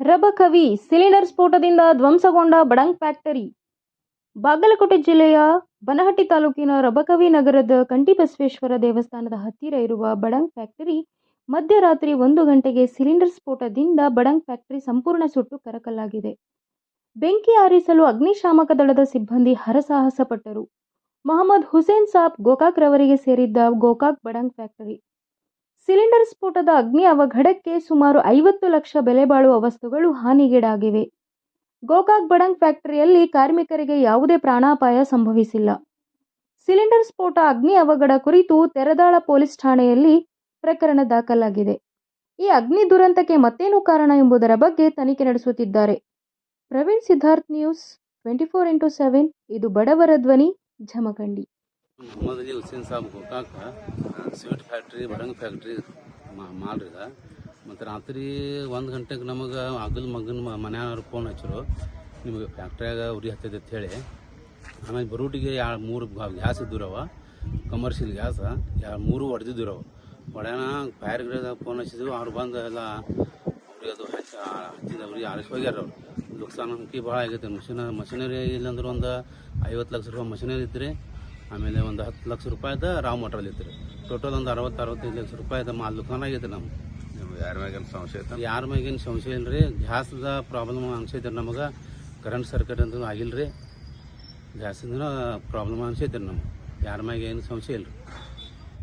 Rabakavi cylinder ಸ್ಫೋಟದಿಂದ ಧ್ವಂಸಗೊಂಡ ಬಡಂಗ್ ಫ್ಯಾಕ್ಟರಿ. ಬಾಗಲಕೋಟೆ ಜಿಲ್ಲೆಯ ಬನಹಟ್ಟಿ ತಾಲೂಕಿನ ರಬಕವಿ ನಗರದ ಕಂಠಿಬಸವೇಶ್ವರ ದೇವಸ್ಥಾನದ ಹತ್ತಿರ ಇರುವ ಬಡಂಗ್ ಫ್ಯಾಕ್ಟರಿ ಮಧ್ಯರಾತ್ರಿ ಒಂದು ಗಂಟೆಗೆ ಸಿಲಿಂಡರ್ ಸ್ಫೋಟದಿಂದ ಬಡಂಗ್ ಫ್ಯಾಕ್ಟರಿ ಸಂಪೂರ್ಣ ಸುಟ್ಟು ಕರಕಲಾಗಿದೆ. ಬೆಂಕಿ ಆರಿಸಲು ಅಗ್ನಿಶಾಮಕ ದಳದ ಸಿಬ್ಬಂದಿ ಹರಸಾಹಸ ಪಟ್ಟರು ಮೊಹಮ್ಮದ್ ಹುಸೇನ್ ಸಾಬ್ ಗೋಕಾಕ್ ರವರಿಗೆ ಸೇರಿದ್ದ ಗೋಕಾಕ್ ಬಡಂಗ್ ಫ್ಯಾಕ್ಟರಿ. ಸಿಲಿಂಡರ್ ಸ್ಫೋಟದ ಅಗ್ನಿ ಅವಘಡಕ್ಕೆ ಸುಮಾರು ಐವತ್ತು ಲಕ್ಷ ಬೆಲೆ ಬಾಳುವ ವಸ್ತುಗಳು ಹಾನಿಗೀಡಾಗಿವೆ. ಗೋಕಾಕ್ ಬಡಂಗ್ ಫ್ಯಾಕ್ಟರಿಯಲ್ಲಿ ಕಾರ್ಮಿಕರಿಗೆ ಯಾವುದೇ ಪ್ರಾಣಾಪಾಯ ಸಂಭವಿಸಿಲ್ಲ. ಸಿಲಿಂಡರ್ ಸ್ಫೋಟ ಅಗ್ನಿ ಅವಘಡ ಕುರಿತು ತೆರದಾಳ ಪೊಲೀಸ್ ಠಾಣೆಯಲ್ಲಿ ಪ್ರಕರಣ ದಾಖಲಾಗಿದೆ. ಈ ಅಗ್ನಿ ದುರಂತಕ್ಕೆ ಮತ್ತೇನು ಕಾರಣ ಎಂಬುದರ ಬಗ್ಗೆ ತನಿಖೆ ನಡೆಸುತ್ತಿದ್ದಾರೆ. Praveen Siddharth news, twenty four into seven, ಇದು ಬಡವರ ಧ್ವನಿ ಜಮಖಂಡಿ ಅಲಿ ಹುಸೇನ್ ಸಾಬ್ ಗೋಕಾಕ ಸ್ವೀಟ್ ಫ್ಯಾಕ್ಟ್ರಿ ಬಡಂಗ್ ಫ್ಯಾಕ್ಟ್ರಿ ಮಾಡ್ರಿದ. ಮತ್ತು ರಾತ್ರಿ ಒಂದು ಗಂಟೆಗೆ ನಮಗೆ ಅಗಲ್ ಮಗನ ಮನೆಯವ್ರು ಫೋನ್ ಹಚ್ಚರು. ನಿಮಗೆ ಫ್ಯಾಕ್ಟ್ರಿಯಾಗ ಉರಿ ಹತ್ತೈತೆ ಅಂತ ಹೇಳಿ. ಆಮೇಲೆ ಬರೋಟಿಗೆ ಎರಡು ಮೂರು ಗ್ಯಾಸ್ ಇದ್ದರವ ಕಮರ್ಷಿಯಲ್ ಗ್ಯಾಸ್ ಎರಡು ಮೂರು ಹೊಡೆದಿದ್ದರವ ಫೈರ್ ಗ್ರೇಡ್ ಫೋನ್ ಹಚ್ಚಿದ್ವಿ ಅವ್ರು ಬಂದು ಎಲ್ಲ ಅವ್ರಿಗೆ ಅದು ಹಚ್ಚ, ಹಚ್ಚಿದ ಅವ್ರಿಗೆ ಆರಿಸಿ ಹೋಗ್ಯಾರ ಅವ್ರು. ನುಕ್ಸಾನ ಭಾಳ ಆಗೈತೆ. ಮಷಿನ, ಮಷಿನರಿ ಇಲ್ಲಾಂದ್ರೆ ಒಂದು ಐವತ್ತು ಲಕ್ಷ ರೂಪಾಯಿ ಮಷಿನರಿ ಇತ್ತು ಆಮೇಲೆ ಒಂದು ಹತ್ತು ಲಕ್ಷ ರೂಪಾಯಿದ ರಾವ್ ಮೋಟ್ರಲ್ಲಿ ಇತ್ತು ಟೋಟಲ್ ಒಂದು ಅರವತ್ತು ಅರವತ್ತೈದು ಲಕ್ಷ ರೂಪಾಯಿದ ಮಾಲ್ ದುಕಾನ್ ಆಗೈತೆ ನಮ್ಗೆ ಯಾರ ಮ್ಯಾಗೇನು ಸಂಶಯ ಐತೆ ಯಾರ ಮ್ಯಾಗೇನು ಸಂಶಯ ಇಲ್ಲ ರೀ. ಗ್ಯಾಸ್ದ ಪ್ರಾಬ್ಲಮ್ ಅನ್ಸೈತೆ ನಮಗೆ. ಕರೆಂಟ್ ಸರ್ಕ್ಯೂಟ್ ಅಂತ ಆಗಿಲ್ಲ ರೀ. ಗ್ಯಾಸಿಂದ ಪ್ರಾಬ್ಲಮ್ ಅನ್ಸೈತೆ ನಮ್ಗೆ. ಯಾರ ಮ್ಯಾಗ ಏನು ಸಂಶಯ ಇಲ್ಲ ರೀ.